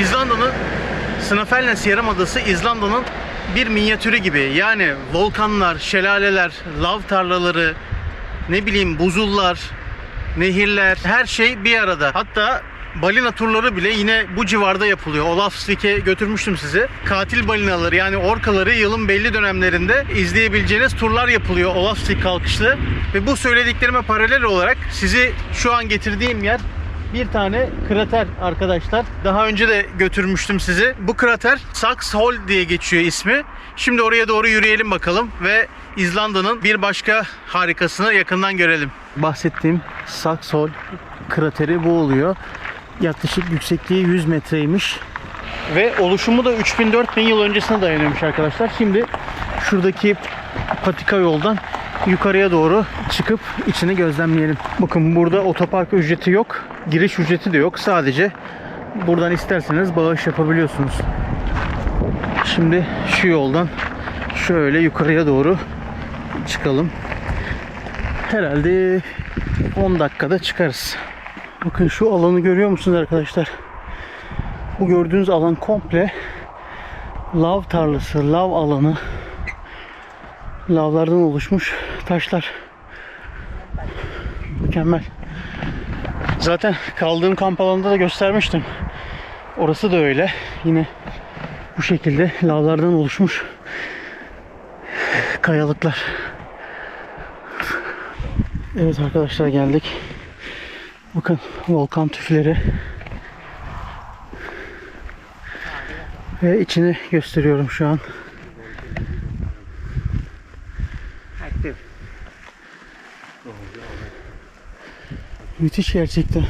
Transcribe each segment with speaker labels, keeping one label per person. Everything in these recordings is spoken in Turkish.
Speaker 1: İzlanda'nın Snafelnes Yarımadası İzlanda'nın bir minyatürü gibi. Yani volkanlar, şelaleler, lav tarlaları, ne bileyim buzullar, nehirler her şey bir arada. Hatta balina turları bile yine bu civarda yapılıyor. Olafsvik'e götürmüştüm sizi. Katil balinaları yani orkaları yılın belli dönemlerinde izleyebileceğiniz turlar yapılıyor Olafsvik kalkışlı. Ve bu söylediklerime paralel olarak sizi şu an getirdiğim yer bir tane krater arkadaşlar. Daha önce de götürmüştüm sizi. Bu krater Saxhol diye geçiyor ismi. Şimdi oraya doğru yürüyelim bakalım ve İzlanda'nın bir başka harikasını yakından görelim. Bahsettiğim Saxhol krateri bu oluyor. Yaklaşık yüksekliği 100 metreymiş. Ve oluşumu da 3000-4000 yıl öncesine dayanıyormuş arkadaşlar. Şimdi şuradaki patika yoldan yukarıya doğru çıkıp içini gözlemleyelim. Bakın burada otopark ücreti yok. Giriş ücreti de yok. Sadece buradan isterseniz bağış yapabiliyorsunuz. Şimdi şu yoldan şöyle yukarıya doğru çıkalım. Herhalde 10 dakikada çıkarız. Bakın şu alanı görüyor musunuz arkadaşlar? Bu gördüğünüz alan komple lav tarlası, lav alanı. Lavlardan oluşmuş taşlar. Mükemmel. Zaten kaldığım kamp alanında da göstermiştim. Orası da öyle. Yine bu şekilde lavlardan oluşmuş kayalıklar. Evet arkadaşlar geldik. Bakın volkan tüfleri. Ve içini gösteriyorum şu an. Müthiş gerçekten.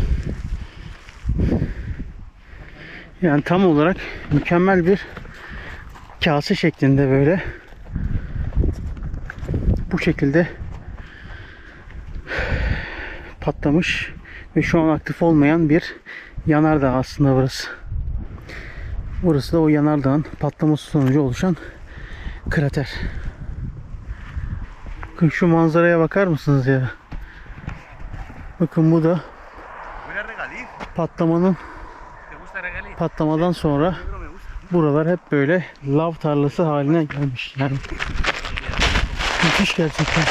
Speaker 1: Yani tam olarak mükemmel bir kase şeklinde böyle bu şekilde patlamış ve şu an aktif olmayan bir yanardağ aslında burası. Burası da o yanardağın patlaması sonucu oluşan krater. Şu manzaraya bakar mısınız ya? Bakın bu da patlamanın patlamadan sonra buralar hep böyle lav tarlası haline gelmiş yani. Müthiş gerçekten.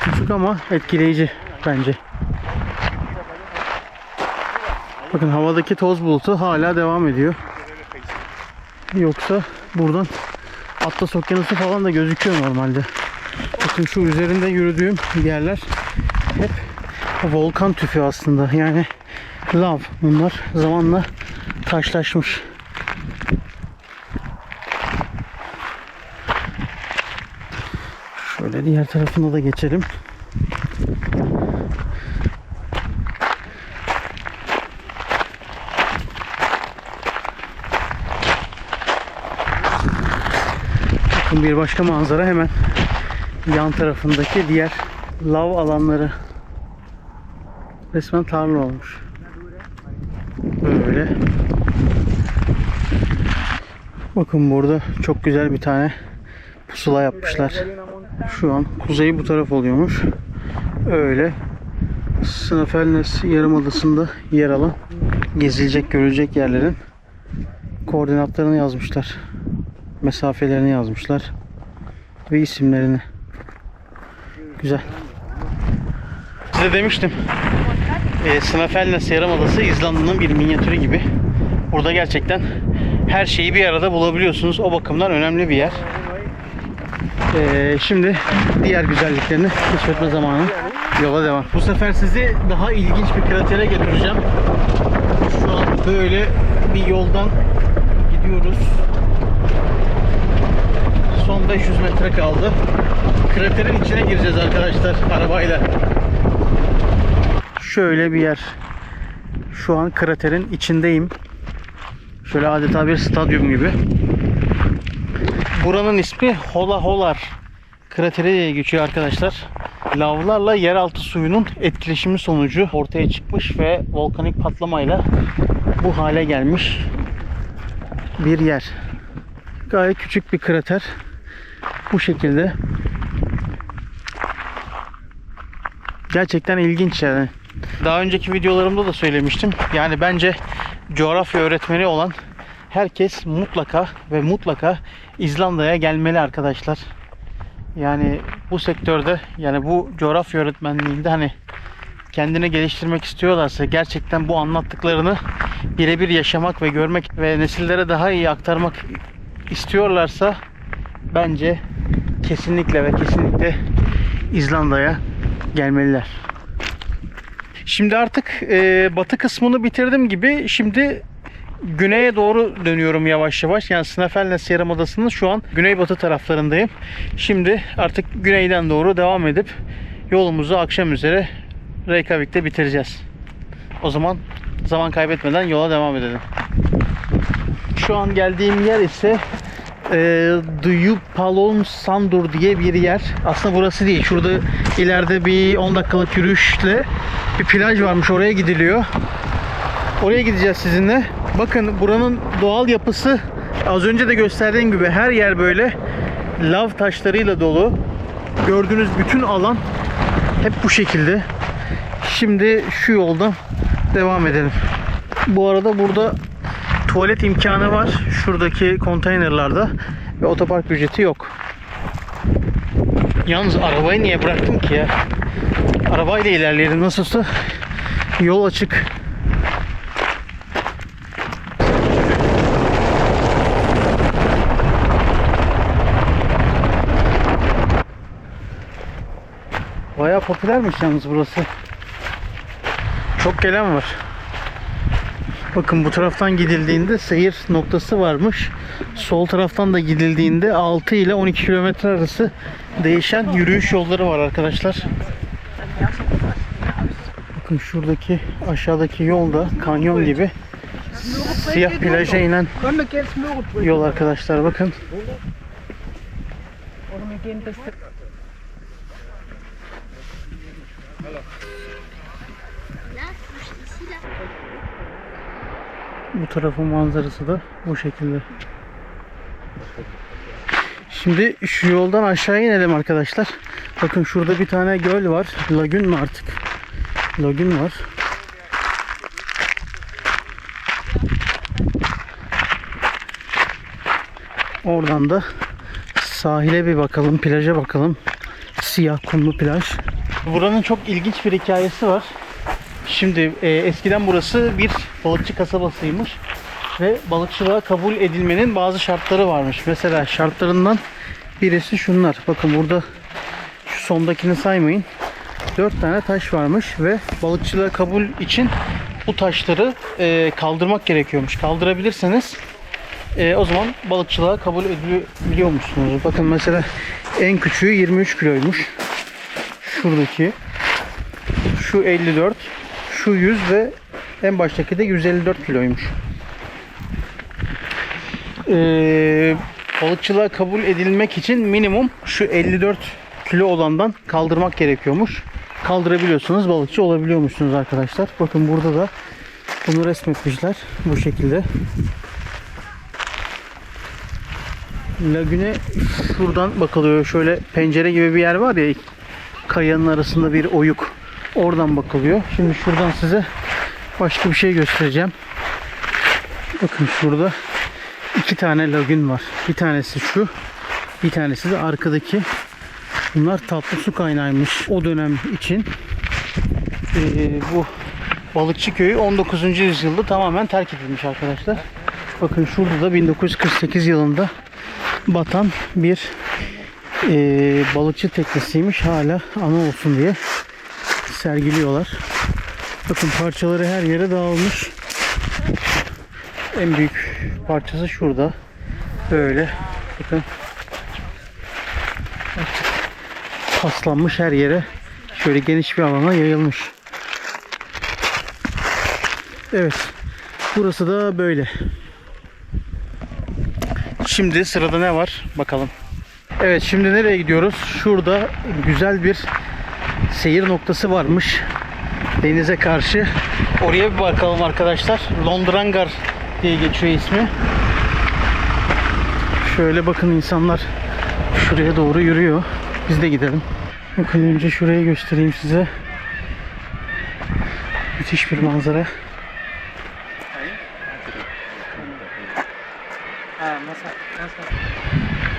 Speaker 1: Küçük ama etkileyici bence. Bakın havadaki toz bulutu hala devam ediyor. Yoksa buradan Atlas Okyanusu falan da gözüküyor normalde. Bakın şu üzerinde yürüdüğüm yerler hep volkan tüfü aslında. Yani lav. Bunlar zamanla taşlaşmış. Şöyle diğer tarafına da geçelim. Bakın bir başka manzara hemen yan tarafındaki diğer lav alanları. Resmen tarla olmuş. Böyle. Bakın burada çok güzel bir tane pusula yapmışlar. Şu an kuzeyi bu taraf oluyormuş. Öyle. Snafelnes Yarımadası'nda yer alan gezilecek, görülecek yerlerin koordinatlarını yazmışlar. Mesafelerini yazmışlar. Ve isimlerini. Güzel. Size demiştim. E, Snafelnes Yarımadası İzlanda'nın bir minyatürü gibi. Burada gerçekten her şeyi bir arada bulabiliyorsunuz. O bakımdan önemli bir yer. E, şimdi diğer güzelliklerini keşfetme zamanı. Yola devam. Bu sefer sizi daha ilginç bir kratere götüreceğim. Şu an böyle bir yoldan gidiyoruz. Son 500 metre kaldı. Kraterin içine gireceğiz arkadaşlar arabayla. Şöyle bir yer. Şu an kraterin içindeyim. Şöyle adeta bir stadyum gibi. Buranın ismi Hola Holar krateri diye geçiyor arkadaşlar. Lavlarla yeraltı suyunun etkileşimi sonucu ortaya çıkmış ve volkanik patlamayla bu hale gelmiş bir yer. Gayet küçük bir krater. Bu şekilde. Gerçekten ilginç yani. Daha önceki videolarımda da söylemiştim. Yani bence coğrafya öğretmeni olan herkes mutlaka ve mutlaka İzlanda'ya gelmeli arkadaşlar. Yani bu sektörde yani bu coğrafya öğretmenliğinde hani kendini geliştirmek istiyorlarsa gerçekten bu anlattıklarını birebir yaşamak ve görmek ve nesillere daha iyi aktarmak istiyorlarsa bence kesinlikle ve kesinlikle İzlanda'ya gelmeliler. Şimdi artık e, batı kısmını bitirdim gibi şimdi güneye doğru dönüyorum yavaş yavaş. Yani Snafelnes Yarımadası'nın şu an güneybatı taraflarındayım. Şimdi artık güneyden doğru devam edip yolumuzu akşam üzere Reykjavik'te bitireceğiz. O zaman zaman kaybetmeden yola devam edelim. Şu an geldiğim yer ise e, Duyupalon Sandur diye bir yer. Aslında burası değil. Şurada ileride bir 10 dakikalık yürüyüşle bir plaj varmış. Oraya gidiliyor. Oraya gideceğiz sizinle. Bakın buranın doğal yapısı az önce de gösterdiğim gibi her yer böyle lav taşlarıyla dolu. Gördüğünüz bütün alan hep bu şekilde. Şimdi şu yoldan devam edelim. Bu arada burada tuvalet imkanı var. Şuradaki konteynerlarda ve otopark ücreti yok. Yalnız arabayı niye bıraktım ki ya? Arabayla ilerleyelim nasılsa yol açık. Bayağı popülermiş yalnız burası. Çok gelen var. Bakın bu taraftan gidildiğinde seyir noktası varmış. Sol taraftan da gidildiğinde 6 ile 12 kilometre arası değişen yürüyüş yolları var arkadaşlar. Bakın şuradaki aşağıdaki yolda kanyon gibi siyah plaja inen yol arkadaşlar bakın. Bu tarafın manzarası da bu şekilde. Şimdi şu yoldan aşağı inelim arkadaşlar. Bakın şurada bir tane göl var. Lagün mü artık? Lagün var. Oradan da sahile bir bakalım, plaja bakalım. Siyah kumlu plaj. Buranın çok ilginç bir hikayesi var. Şimdi e, eskiden burası bir balıkçı kasabasıymış ve balıkçılığa kabul edilmenin bazı şartları varmış. Mesela şartlarından birisi şunlar. Bakın burada şu sondakini saymayın. 4 tane taş varmış ve balıkçılığa kabul için bu taşları e, kaldırmak gerekiyormuş. Kaldırabilirseniz e, o zaman balıkçılığa kabul edilebiliyormuşsunuz. Bakın mesela en küçüğü 23 kiloymuş. Şuradaki şu 54 şu 100 ve en baştaki de 154 kiloymuş. Ee, balıkçılığa kabul edilmek için minimum şu 54 kilo olandan kaldırmak gerekiyormuş. Kaldırabiliyorsunuz balıkçı olabiliyormuşsunuz arkadaşlar. Bakın burada da bunu resmetmişler bu şekilde. Lagüne şuradan bakılıyor. Şöyle pencere gibi bir yer var ya kayanın arasında bir oyuk. Oradan bakılıyor. Şimdi şuradan size başka bir şey göstereceğim. Bakın şurada iki tane lagün var. Bir tanesi şu. Bir tanesi de arkadaki. Bunlar tatlı su kaynağıymış. O dönem için ee, bu balıkçı köyü 19. yüzyılda tamamen terk edilmiş arkadaşlar. Bakın şurada da 1948 yılında batan bir ee, balıkçı teknesiymiş. Hala ana olsun diye sergiliyorlar. Bakın parçaları her yere dağılmış. En büyük parçası şurada. Böyle. Bakın. Paslanmış her yere. Şöyle geniş bir alana yayılmış. Evet. Burası da böyle. Şimdi sırada ne var? Bakalım. Evet şimdi nereye gidiyoruz? Şurada güzel bir seyir noktası varmış. Denize karşı. Oraya bir bakalım arkadaşlar. Londrangar diye geçiyor ismi. Şöyle bakın insanlar şuraya doğru yürüyor. Biz de gidelim. Bakın önce şurayı göstereyim size. Müthiş bir manzara.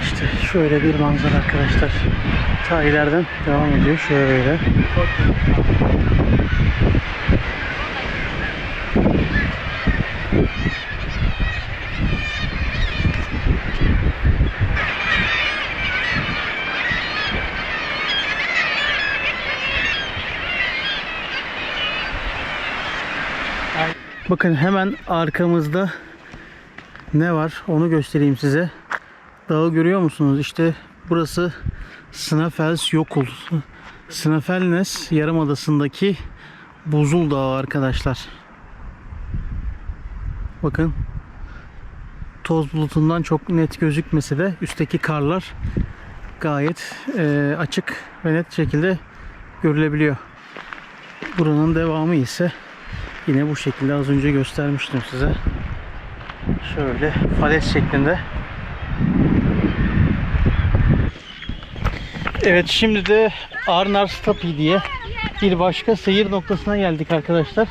Speaker 1: İşte şöyle bir manzara arkadaşlar. Ta ileriden devam ediyor şöyle. Bakın hemen arkamızda ne var onu göstereyim size. Dağı görüyor musunuz? İşte burası Snæfellsjökull. Yokul. Snæfellsnes Yarımadası'ndaki buzul dağı arkadaşlar. Bakın toz bulutundan çok net gözükmese de üstteki karlar gayet e, açık ve net şekilde görülebiliyor. Buranın devamı ise yine bu şekilde az önce göstermiştim size. Şöyle falez şeklinde. Evet şimdi de Arnarstapi diye bir başka seyir noktasına geldik arkadaşlar.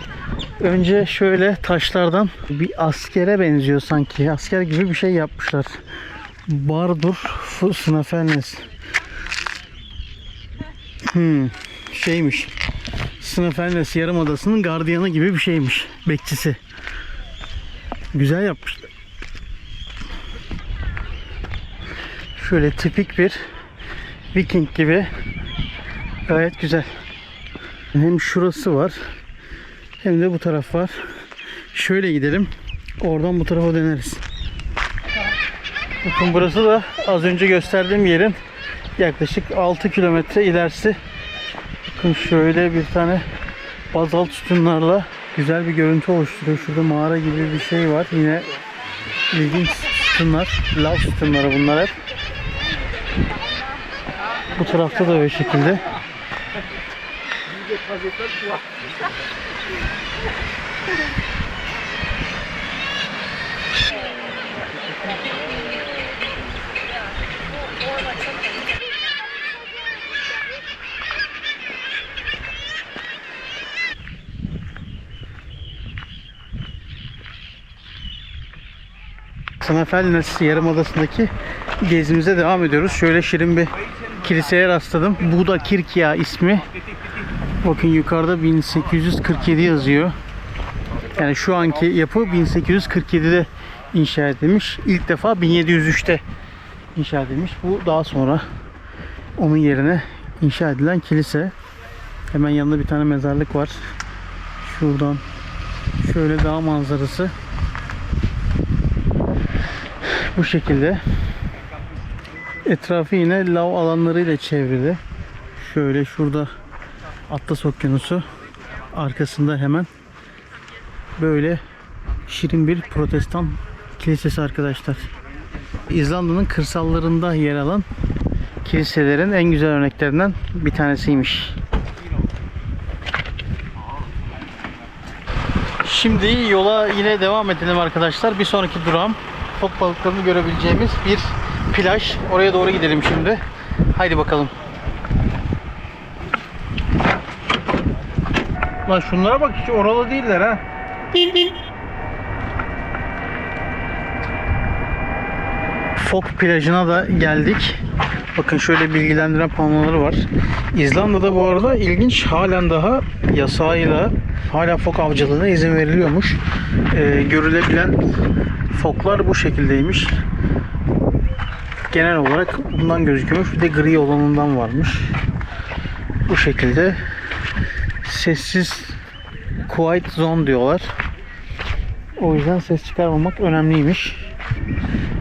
Speaker 1: Önce şöyle taşlardan bir askere benziyor sanki. Asker gibi bir şey yapmışlar. Bardur Snæfellsnes. Hmm, şeymiş. Snæfellsnes Yarımadası'nın gardiyanı gibi bir şeymiş. Bekçisi. Güzel yapmışlar. Şöyle tipik bir Viking gibi. Gayet güzel. Hem şurası var. Hem de bu taraf var. Şöyle gidelim. Oradan bu tarafa döneriz. Bakın burası da az önce gösterdiğim yerin yaklaşık 6 kilometre ilerisi. Bakın şöyle bir tane bazalt sütunlarla güzel bir görüntü oluşturuyor. Şurada mağara gibi bir şey var. Yine ilginç sütunlar. Lav sütunları bunlar hep. Bu tarafta da öyle şekilde. Snæfellsnes Yarımadası'ndaki gezimize devam ediyoruz. Şöyle şirin bir kiliseye rastladım. Buda Kirkya ismi. Bakın yukarıda 1847 yazıyor. Yani şu anki yapı 1847'de inşa edilmiş. İlk defa 1703'te inşa edilmiş. Bu daha sonra onun yerine inşa edilen kilise. Hemen yanında bir tane mezarlık var. Şuradan şöyle dağ manzarası. Bu şekilde. Etrafı yine lav alanlarıyla çevrili. Şöyle şurada Atlas Okyanusu arkasında hemen böyle şirin bir protestan kilisesi arkadaşlar. İzlanda'nın kırsallarında yer alan kiliselerin en güzel örneklerinden bir tanesiymiş. Şimdi yola yine devam edelim arkadaşlar. Bir sonraki durağım fok balıklarını görebileceğimiz bir plaj. Oraya doğru gidelim şimdi. Haydi bakalım. Lan şunlara bak hiç oralı değiller ha. Fok plajına da geldik. Bakın şöyle bilgilendiren panoları var. İzlanda'da bu arada ilginç halen daha yasayla hala fok avcılığına izin veriliyormuş. Ee, görülebilen foklar bu şekildeymiş. Genel olarak bundan gözüküyormuş. Bir de gri olanından varmış. Bu şekilde sessiz quiet zone diyorlar. O yüzden ses çıkarmamak önemliymiş.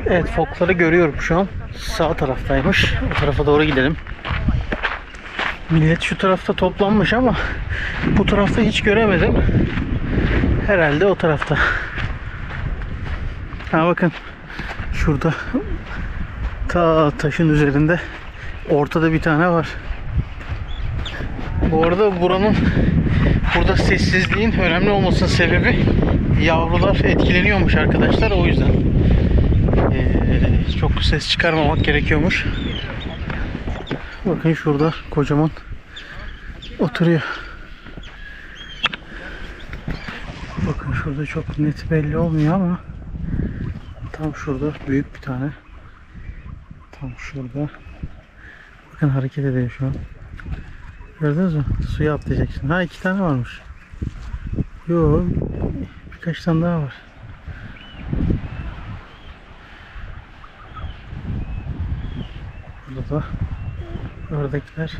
Speaker 1: Evet fokları görüyorum şu an. Sağ taraftaymış. O tarafa doğru gidelim. Millet şu tarafta toplanmış ama bu tarafta hiç göremedim. Herhalde o tarafta. Ha bakın. Şurada ta taşın üzerinde ortada bir tane var. Bu arada buranın burada sessizliğin önemli olmasının sebebi yavrular etkileniyormuş arkadaşlar o yüzden ee, çok ses çıkarmamak gerekiyormuş. Bakın şurada kocaman oturuyor. Bakın şurada çok net belli olmuyor ama tam şurada büyük bir tane. Tam şurada. Bakın hareket ediyor şu an. Gördünüz mü? Suya atlayacak şimdi. Ha iki tane varmış. Yo birkaç tane daha var. Burada da ördekler.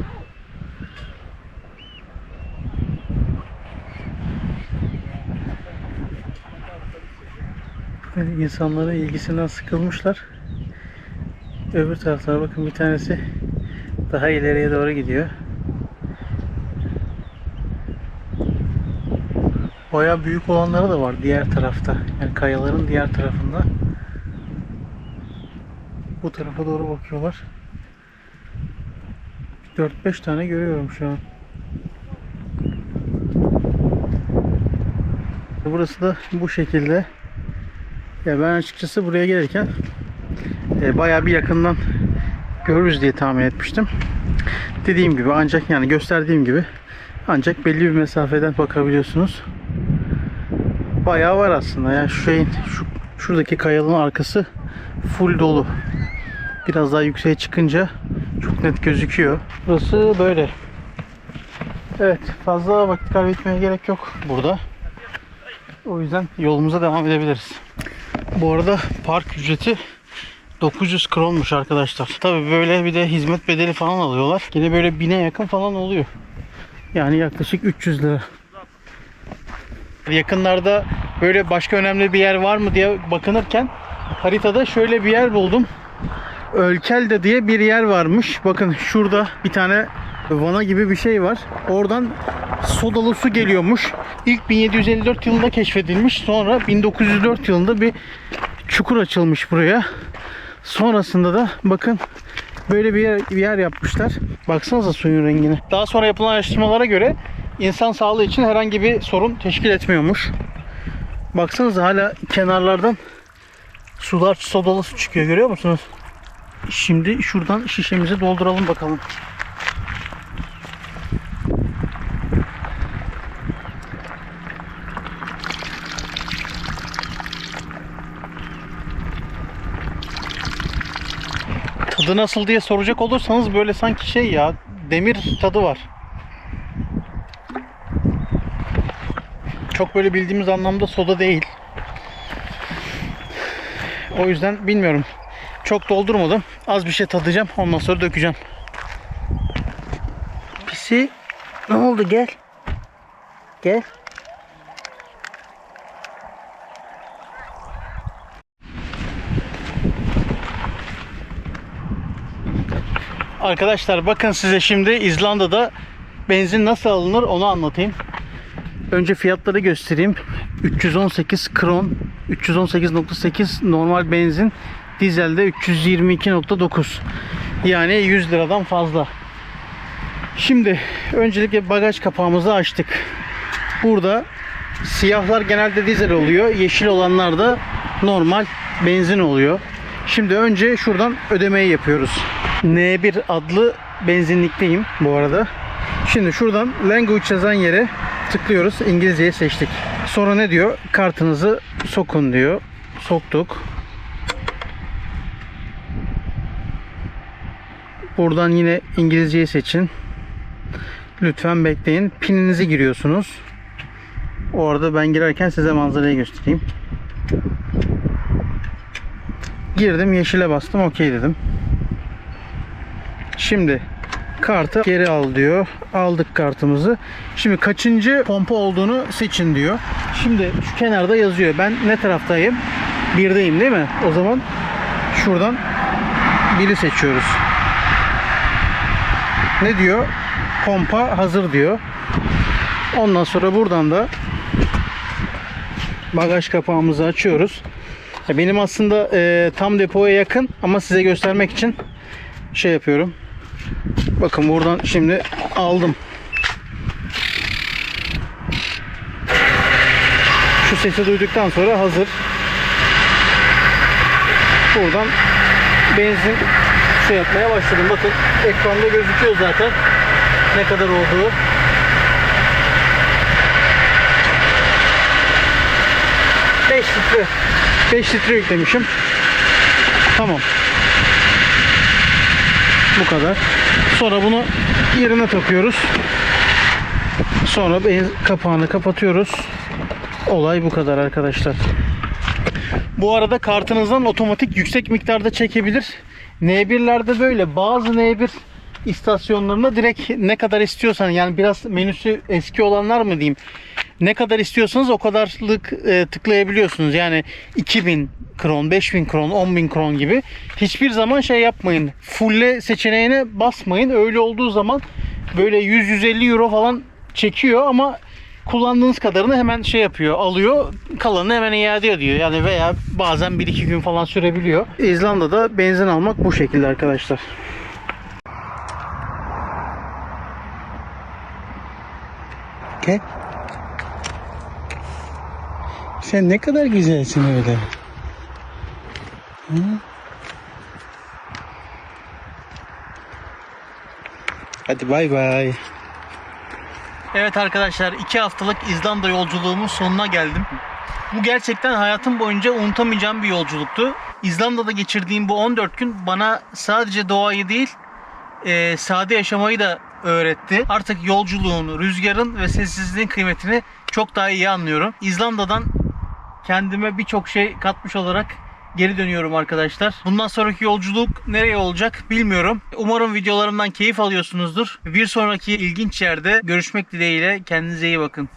Speaker 1: Böyle insanların ilgisinden sıkılmışlar. Öbür taraflara bakın bir tanesi daha ileriye doğru gidiyor. Baya büyük olanları da var diğer tarafta. Yani kayaların diğer tarafında. Bu tarafa doğru bakıyorlar. 4-5 tane görüyorum şu an. Burası da bu şekilde. Ya ben açıkçası buraya gelirken e, bayağı bir yakından görürüz diye tahmin etmiştim. Dediğim gibi ancak yani gösterdiğim gibi ancak belli bir mesafeden bakabiliyorsunuz. Bayağı var aslında. Yani şu şeyin şu şuradaki kayalığın arkası full dolu. Biraz daha yükseğe çıkınca çok net gözüküyor. Burası böyle. Evet, fazla vakit kaybetmeye gerek yok burada. O yüzden yolumuza devam edebiliriz. Bu arada park ücreti 900 kronmuş arkadaşlar. Tabi böyle bir de hizmet bedeli falan alıyorlar. Yine böyle bine yakın falan oluyor. Yani yaklaşık 300 lira. Yakınlarda böyle başka önemli bir yer var mı diye bakınırken haritada şöyle bir yer buldum. Ölkelde diye bir yer varmış. Bakın şurada bir tane vana gibi bir şey var. Oradan sodalı su geliyormuş. İlk 1754 yılında keşfedilmiş. Sonra 1904 yılında bir çukur açılmış buraya. Sonrasında da bakın böyle bir yer, bir yer yapmışlar. Baksanıza suyun rengine. Daha sonra yapılan araştırmalara göre insan sağlığı için herhangi bir sorun teşkil etmiyormuş. Baksanıza hala kenarlardan sular sodalı su çıkıyor görüyor musunuz? Şimdi şuradan şişemizi dolduralım bakalım. Tadı nasıl diye soracak olursanız böyle sanki şey ya demir tadı var. Çok böyle bildiğimiz anlamda soda değil. O yüzden bilmiyorum. Çok doldurmadım. Az bir şey tadacağım. Ondan sonra dökeceğim. Pisi ne oldu gel. Gel. Arkadaşlar bakın size şimdi İzlanda'da benzin nasıl alınır onu anlatayım. Önce fiyatları göstereyim. 318 kron, 318.8 normal benzin, dizelde 322.9. Yani 100 liradan fazla. Şimdi öncelikle bagaj kapağımızı açtık. Burada siyahlar genelde dizel oluyor. Yeşil olanlar da normal benzin oluyor. Şimdi önce şuradan ödemeyi yapıyoruz. N1 adlı benzinlikteyim bu arada. Şimdi şuradan language yazan yere tıklıyoruz. İngilizceyi seçtik. Sonra ne diyor? Kartınızı sokun diyor. Soktuk. Buradan yine İngilizceyi seçin. Lütfen bekleyin. Pininizi giriyorsunuz. Orada ben girerken size manzarayı göstereyim. Girdim yeşile bastım okey dedim. Şimdi kartı geri al diyor. Aldık kartımızı. Şimdi kaçıncı pompa olduğunu seçin diyor. Şimdi şu kenarda yazıyor. Ben ne taraftayım? Birdeyim değil mi? O zaman şuradan biri seçiyoruz. Ne diyor? Pompa hazır diyor. Ondan sonra buradan da bagaj kapağımızı açıyoruz. Benim aslında e, tam depoya yakın ama size göstermek için şey yapıyorum. Bakın buradan şimdi aldım. Şu sesi duyduktan sonra hazır. Buradan benzin şey yapmaya başladım. Bakın ekranda gözüküyor zaten ne kadar olduğu. litre 5 litre yüklemişim. Tamam. Bu kadar. Sonra bunu yerine takıyoruz. Sonra kapağını kapatıyoruz. Olay bu kadar arkadaşlar. Bu arada kartınızdan otomatik yüksek miktarda çekebilir. N1'lerde böyle bazı N1 istasyonlarında direkt ne kadar istiyorsan yani biraz menüsü eski olanlar mı diyeyim ne kadar istiyorsanız o kadarlık e, tıklayabiliyorsunuz. Yani 2000 kron, 5000 kron, 10000 kron gibi. Hiçbir zaman şey yapmayın. Fulle seçeneğine basmayın. Öyle olduğu zaman böyle 100-150 euro falan çekiyor ama kullandığınız kadarını hemen şey yapıyor, alıyor. Kalanını hemen iade ediyor. Yani veya bazen 1-2 gün falan sürebiliyor. İzlanda'da benzin almak bu şekilde arkadaşlar. Gel. Sen ne kadar güzelsin öyle. Hadi bay bay. Evet arkadaşlar iki haftalık İzlanda yolculuğumun sonuna geldim. Bu gerçekten hayatım boyunca unutamayacağım bir yolculuktu. İzlanda'da geçirdiğim bu 14 gün bana sadece doğayı değil e, sade yaşamayı da öğretti. Artık yolculuğun, rüzgarın ve sessizliğin kıymetini çok daha iyi anlıyorum. İzlanda'dan kendime birçok şey katmış olarak geri dönüyorum arkadaşlar. Bundan sonraki yolculuk nereye olacak bilmiyorum. Umarım videolarımdan keyif alıyorsunuzdur. Bir sonraki ilginç yerde görüşmek dileğiyle kendinize iyi bakın.